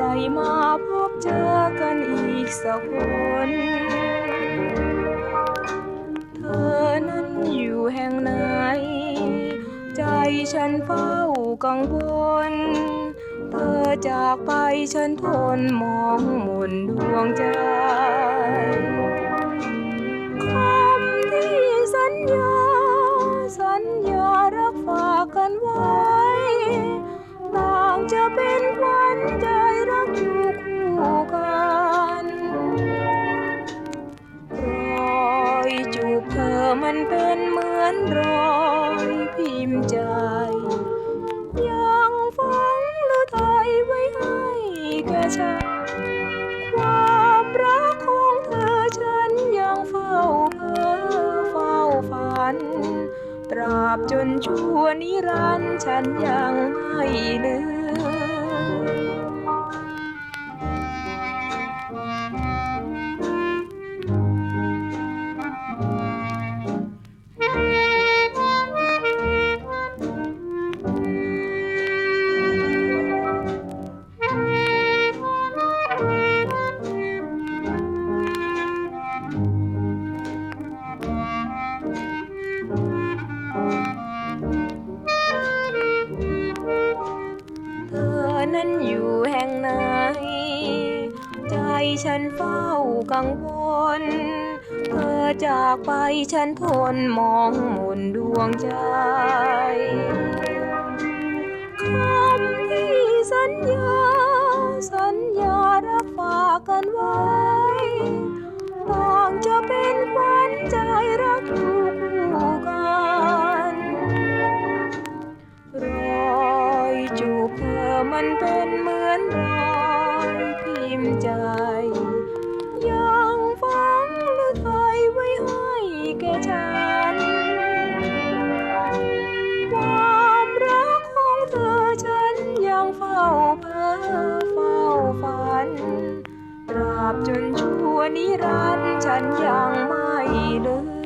ได้มาพบเจอกันอีกสักคนเธอนั้นอยู่แห่งไหน ใจฉันเฝ้ากังวลเธอจากไปฉันทนมองหมุนดวงใจ ตราบจนชั่วนิรันดร์ฉันยังไม่ลืม นั้นอยู่แห่งไหน ใจฉันเฝ้ากังวล เธอจากไปฉันทนมองหมุนดวงใจคำที่สัญญา สัญญารับฝากกันไว้ บจนชั่วนิรันดร์ฉันยังไม่ลืม